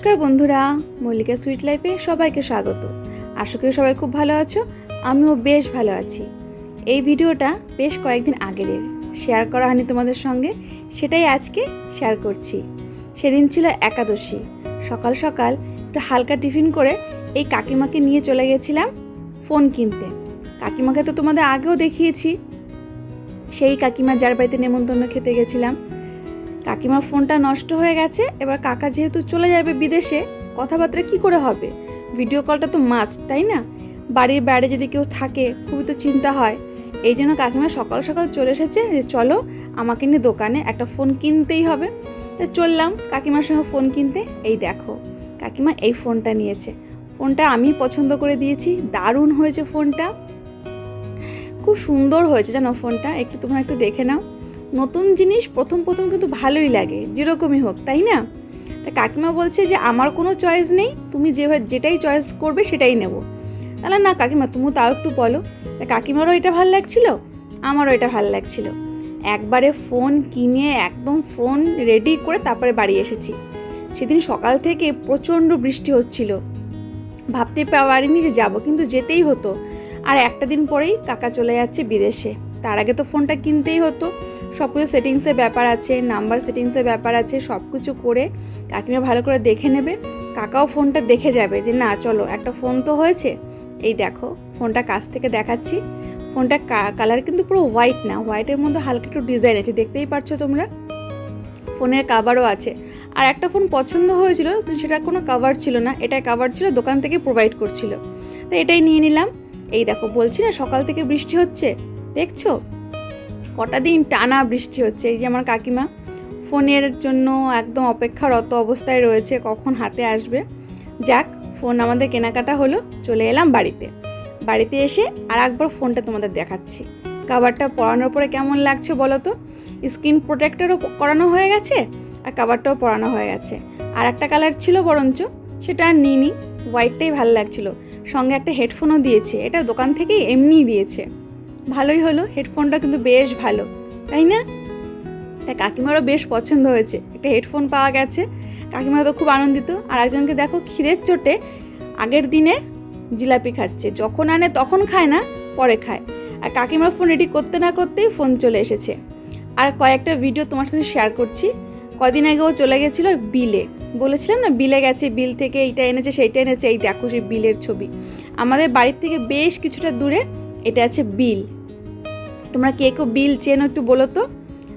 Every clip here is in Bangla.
নমস্কার বন্ধুরা, মল্লিকা সুইট লাইফে সবাইকে স্বাগত। আশা করি সবাই খুব ভালো আছো, আমিও বেশ ভালো আছি। এই ভিডিওটা বেশ কয়েকদিন আগের শেয়ার করা হয়নি তোমাদের সঙ্গে, সেটাই আজকে শেয়ার করছি। সেদিন ছিল একাদশী, সকাল সকাল একটু হালকা টিফিন করে এই কাকিমাকে নিয়ে চলে গেছিলাম ফোন কিনতে। কাকিমাকে তো তোমাদের আগেও দেখিয়েছি। সেই কাকিমা যার বাড়িতে নেমন্তন্ন খেতে গেছিলাম কাকিমার ফোনটা নষ্ট হয়ে গেছে, এবার কাকা যেহেতু চলে যাবে বিদেশে, কথাবার্তা কি করে হবে? ভিডিও কলটা তো মাস্ট তাই না? বাড়ির বাইরে যদি কেউ থাকে, খুবই তো চিন্তা হয়। এই জন্য কাকিমা সকাল সকাল চলে এসেছে যে, চলো আমাকে নিয়ে দোকানে একটা ফোন কিনতেই হবে। তো চললাম কাকিমার সঙ্গে ফোন কিনতে। এই দেখো, কাকিমা এই ফোনটা নিয়েছে। ফোনটা আমি পছন্দ করে দিয়েছি, দারুণ হয়েছে ফোনটা। খুব সুন্দর হয়েছে জানো ফোনটা, একটু তোমরা একটু দেখে নাও। নতুন জিনিস প্রথম প্রথম কিন্তু ভালোই লাগে, যেরকমই হোক, তাই না? তা কাকিমা বলছে যে, আমার কোনো চয়েস নেই, তুমি যেভাবে, যেটাই চয়েস করবে সেটাই নেব। তাহলে না কাকিমা তুমি তাও একটু বলো, তা কাকিমারও এটা ভালো লাগছিল? আমারও এটা ভালো লাগছিল। একবারে ফোন কিনে, একদম ফোন রেডি করে তারপরে বাড়ি এসেছি। সেদিন সকাল থেকে প্রচণ্ড বৃষ্টি হচ্ছিল। ভাবতে পারিনি যে যাব, কিন্তু যেতেই হতো। আর একটা দিন পরেই কাকা চলে যাচ্ছে বিদেশে। তার আগে তো ফোনটা কিনতেই হতো। সব কিছু সেটিংসের ব্যাপার আছে নাম্বার সেটিংসের ব্যাপার আছে সব কিছু করে কাকিমা ভালো করে দেখে নেবে। কাকাও ফোনটা দেখে যাবে যে, না, চলো, একটা ফোন তো হয়েছে। এই দেখো, ফোনটা কাছ থেকে দেখাচ্ছি। ফোনটা কালার কিন্তু পুরো হোয়াইট না হোয়াইটের মধ্যে হালকা একটু ডিজাইন আছে, দেখতেই পারছ তোমরা? ফোনের কাভারও আছে। আর একটা ফোন পছন্দ হয়েছিল সেটা কোনো কাভার ছিল না এটা কাভার ছিল, দোকান থেকে প্রোভাইড করছিল। তো এটাই নিয়ে নিলাম। এই দেখো, বলছি না সকাল থেকে বৃষ্টি হচ্ছে? দেখছ? কটা দিন টানা বৃষ্টি হচ্ছে। এই যে আমার কাকিমা ফোনের জন্য একদম অপেক্ষারত অবস্থায় রয়েছে, কখন হাতে আসবে? যাক, ফোন আমাদের কেনাকাটা হলো, চলে এলাম বাড়িতে। বাড়িতে এসে আর একবার ফোনটা তোমাদের দেখাচ্ছি। কাভারটা পরানোর পরে কেমন লাগছে বলো তো? স্ক্রিন প্রোটেক্টরও করানো হয়ে গেছে আর কাভারটাও পরানো হয়ে গেছে। আর একটা কালার ছিল বরঞ্চ, সেটা আর নিইনি হোয়াইটটাই ভালো লাগছিল। সঙ্গে একটা হেডফোনও দিয়েছে, এটা দোকান থেকেই এমনিই দিয়েছে। ভালোই হলো হেডফোনটা কিন্তু বেশ ভালো, তাই না? তা কাকিমারও বেশ পছন্দ হয়েছে, একটা হেডফোন পাওয়া গেছে কাকিমা তো খুব আনন্দিত। আর একজনকে দেখো খিদের চোটে আগের দিনে জিলাপি খাচ্ছে, যখন আনে তখন খায় না, পরে খায়। আর কাকিমার ফোন রেডি করতে না করতেই ফোন চলে এসেছে। আর কয়েকটা ভিডিও তোমার সাথে শেয়ার করছি। কদিন আগে ও চলে গেছিল বিলে। বলেছিলাম না, বিলে গেছে, বিল থেকে এইটা এনেছে, সেইটা এনেছে, এই দেখো সেই বিলের ছবি। আমাদের বাড়ির থেকে বেশ কিছুটা দূরে এটা আছে বিল। তোমরা কে কেউ বিল চেনো একটু বলো তো?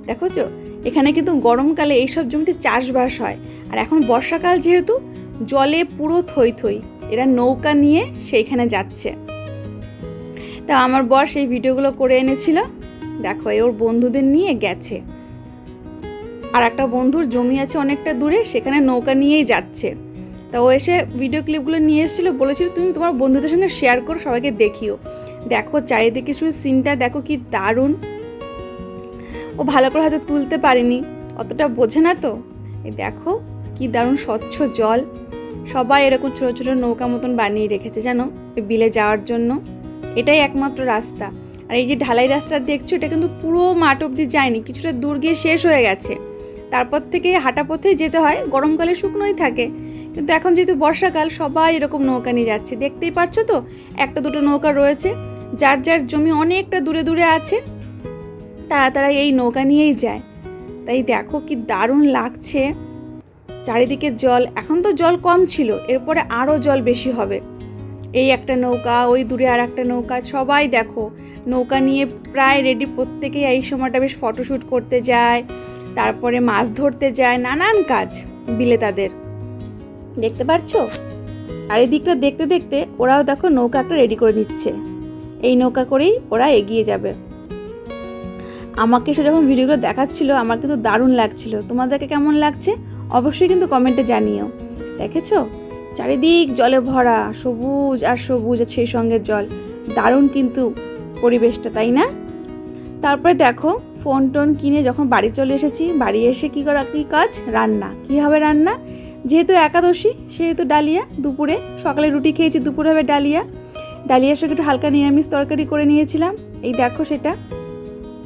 দেখো চো এখানে কিন্তু গরমকালে এইসব জমিতে চাষবাস হয়। আর এখন বর্ষাকাল যেহেতু, জলে পুরো থই থই, এরা নৌকা নিয়ে সেইখানে যাচ্ছে। তা আমার বর সেই ভিডিওগুলো করে এনেছিল। দেখো ওর বন্ধুদের নিয়ে গেছে। আর একটা বন্ধুর জমি আছে অনেকটা দূরে, সেখানে নৌকা নিয়েই যাচ্ছে। তা ও এসে ভিডিও ক্লিপগুলো নিয়ে এসেছিল, বলেছিল তুমি তোমার বন্ধুদের সঙ্গে শেয়ার করো, সবাইকে দেখিও। দেখো চারিদিকে শুধু সিনটা দেখো কি দারুণ। ও ভালো করে হয়তো তুলতে পারেনি, অতটা বোঝে না তো। দেখো কি দারুণ স্বচ্ছ জল। সবাই এরকম ছোটো ছোটো নৌকা মতন বানিয়ে রেখেছে জানো বিলে যাওয়ার জন্য। এটাই একমাত্র রাস্তা। আর এই যে ঢালাই রাস্তা দেখছ, এটা কিন্তু পুরো মাঠ অব্দি যায়নি, কিছুটা দূর গিয়ে শেষ হয়ে গেছে। তারপর থেকে হাঁটা পথে যেতে হয়, গরমকালে শুকনোই থাকে। কিন্তু এখন যেহেতু বর্ষাকাল, সবাই এরকম নৌকা নিয়ে যাচ্ছে। দেখতেই পাচ্ছ তো, একটা দুটো নৌকা রয়েছে। যার যার জমি অনেকটা দূরে দূরে আছে তারা তারা এই নৌকা নিয়েই যায়। তাই দেখো কি দারুণ লাগছে। চারিদিকে জল, এখন তো জল কম ছিল, এরপরে আরও জল বেশি হবে। এই একটা নৌকা, ওই দূরে আর একটা নৌকা, সবাই দেখো, নৌকা নিয়ে প্রায় রেডি প্রত্যেকেই এই সময়টা বেশ ফটোশ্যুট করতে যায়, তারপরে মাছ ধরতে যায়, নানান কাজ বিলে তাদের। দেখতে পারছ? আর এই দিকটা দেখতে দেখতে ওরাও দেখো নৌকা একটা রেডি করে নিচ্ছে। এই নৌকা করেই ওরা এগিয়ে যাবে। আমাকে সে যখন ভিডিওগুলো দেখাচ্ছিল, আমার কিন্তু দারুণ লাগছিল। তোমাদেরকে কেমন লাগছে? অবশ্যই কিন্তু কমেন্টে জানিও। দেখেছ? চারিদিক জলে ভরা, সবুজ আর সবুজ আর সেই সঙ্গে জল। দারুণ কিন্তু পরিবেশটা, তাই না? তারপরে দেখো ফোন টোন কিনে যখন বাড়ি চলে এসেছি, বাড়ি এসে কী করা, কী কাজ? রান্না। কী হবে রান্না? যেহেতু একাদশী, সেহেতু ডালিয়া, দুপুরে সকালে রুটি খেয়েছি, দুপুরে হবে ডালিয়া। ডালিয়ার সঙ্গে একটু হালকা নিরামিষ তরকারি করে নিয়েছিলাম। এই দেখো সেটা।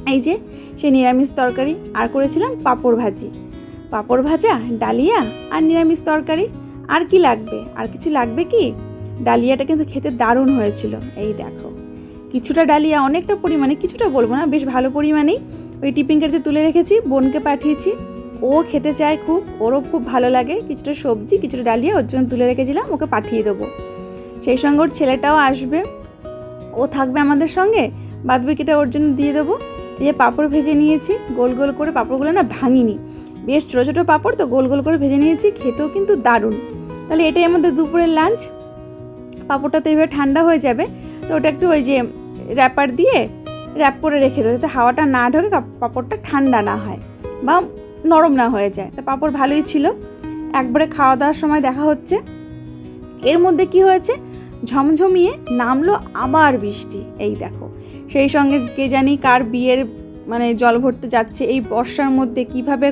এই যে, সেই নিরামিষ তরকারি। আর করেছিলাম পাঁপড় ভাজি। পাঁপড় ভাজা, ডালিয়া আর নিরামিষ তরকারি। আর কি লাগবে? আর কিছু লাগবে কি? ডালিয়াটা কিন্তু খেতে দারুণ হয়েছিল। এই দেখো। কিছুটা ডালিয়া অনেকটা পরিমাণে, কিছুটা বলব না, বেশ ভালো পরিমাণেই ওই টিফিন কাটিতে তুলে রেখেছি, বোনকে পাঠিয়েছি। ও খেতে চায় খুব, ওরও খুব ভালো লাগে। কিছুটা সবজি, কিছুটা ডালিয়া ওর জন্য তুলে রেখেছিলাম, ওকে পাঠিয়ে দেবো। সেই সঙ্গে ওর ছেলেটাও আসবে। ও থাকবে আমাদের সঙ্গে। বাদ বাকিটা ওর জন্য দিয়ে দেবো। এই যে পাঁপড় ভেজে নিয়েছি, গোল গোল করে পাঁপড়গুলো না ভাঙিনি। বেশ ছোটো ছোটো পাঁপড় তো গোল গোল করে ভেজে নিয়েছি, খেতেও কিন্তু দারুণ। তাহলে এটাই আমাদের দুপুরের লাঞ্চ পাঁপড়টা তো এইভাবে ঠান্ডা হয়ে যাবে। তো ওটা একটু ওই যে র্যাপার দিয়ে র্যাপ করে রেখে দেবো, যাতে হাওয়াটা না ঢোকে পাঁপড়টা ঠান্ডা না হয় বা নরম না হয়ে যায়। তা পাঁপড় ভালোই ছিল। একবারে খাওয়া দাওয়ার সময় দেখা হচ্ছে। এর মধ্যে কি হয়েছে? ঝমঝমিয়ে নামলো আবার বৃষ্টি। এই দেখো, সেই সঙ্গে কে জানি কার বিয়ের মানে জল ভরতে যাচ্ছে, এই বর্ষার মধ্যে কীভাবে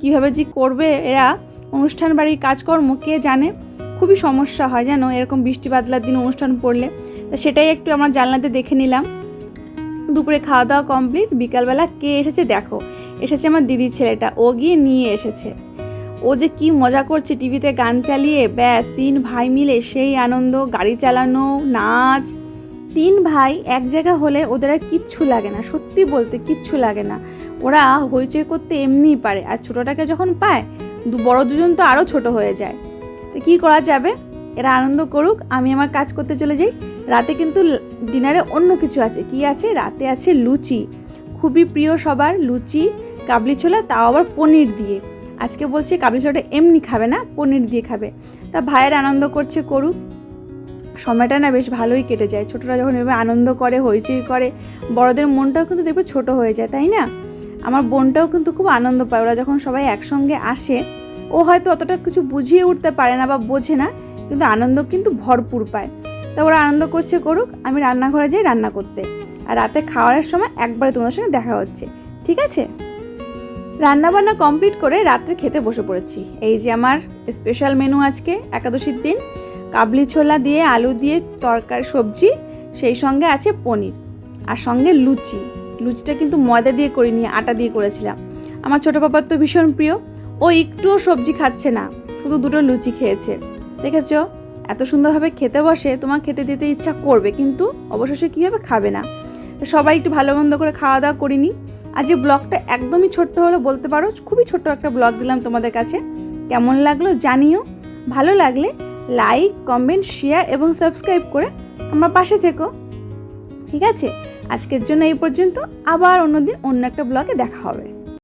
কীভাবে যে করবে এরা, অনুষ্ঠান বাড়ির কাজকর্ম, কে জানে? খুবই সমস্যা হয় জানো, এরকম বৃষ্টি বাদলার দিন অনুষ্ঠান পড়লে। তা সেটাই একটু আমার জানলাতে দেখে নিলাম। দুপুরে খাওয়া দাওয়া কমপ্লিট, বিকালবেলা কে এসেছে দেখো, এসেছে আমার দিদির ছেলেটা, ও গিয়ে নিয়ে এসেছে। ও যে কি মজা করছে টিভিতে গান চালিয়ে, ব্যাস, তিন ভাই মিলে সেই আনন্দ, গাড়ি চালানো, নাচ। তিন ভাই এক জায়গা হলে ওদের আর কিচ্ছু লাগে না, সত্যি বলতে কিচ্ছু লাগে না। ওরা হইচই করতে এমনিই পারে, আর ছোটোটাকে যখন পায়, দু বড় দুজন তো আরও ছোট হয়ে যায়। তো কী করা যাবে? এরা আনন্দ করুক, আমি আমার কাজ করতে চলে যাই। রাতে কিন্তু ডিনারে অন্য কিছু আছে। কি আছে? রাতে আছে লুচি। খুবই প্রিয় সবার লুচি, কাবলি ছোলা, তাও আবার পনির দিয়ে। আজকে বলছে কাবলি ছোলাটা এমনি খাবে না, পনির দিয়ে খাবে। তা ভাইয়ের আনন্দ করছে করুক সময়টা না বেশ ভালোই কেটে যায়। ছোটরা যখন এভাবে আনন্দ করে, হইচই করে, বড়দের মনটাও কিন্তু দেখবে ছোট হয়ে যায়, তাই না? আমার বোনটাও কিন্তু খুব আনন্দ পায়। ওরা যখন সবাই একসঙ্গে আসে, ও হয়তো অতটা কিছু বুঝিয়ে উঠতে পারে না বা বোঝে না, কিন্তু আনন্দ কিন্তু ভরপুর পায়। তা ওরা আনন্দ করছে করুক, আমি রান্নাঘরে যাই রান্না করতে। আর রাতে খাওয়ার সময় একবারে তোমাদের সঙ্গে দেখা হচ্ছে। ঠিক আছে? রান্নাবান্না কমপ্লিট করে রাত্রে খেতে বসে পড়েছি। এই যে আমার স্পেশাল মেনু আজকে, একাদশীর দিন, কাবলি ছোলা দিয়ে আলু দিয়ে তরকারি, সবজি, সেই সঙ্গে আছে পনির আর সঙ্গে লুচি। লুচিটা কিন্তু ময়দা দিয়ে করিনি, আটা দিয়ে করেছিলাম। আমার ছোটো পাপার তো ভীষণ প্রিয়, ও একটুও সবজি খাচ্ছে না, শুধু দুটো লুচি খেয়েছে। দেখেছ? এত সুন্দরভাবে খেতে বসে, তোমার খেতে দিতে ইচ্ছা করবে, কিন্তু অবশেষে কী হবে? খাবে না। সবাই একটু ভালো মন্দ করে খাওয়া দাওয়া করিনি। আজ এই ব্লগটা একদমই ছোট্ট হলো বলতে পারো, খুবই ছোট্ট একটা ব্লগ দিলাম তোমাদের কাছে। কেমন লাগল জানিও। ভালো লাগলে লাইক, কমেন্ট, শেয়ার এবং সাবস্ক্রাইব করে আমার পাশে থেকো। ঠিক আছে? আজকের জন্য এই পর্যন্ত, আবার অন্যদিন অন্য একটা ব্লগে দেখা হবে।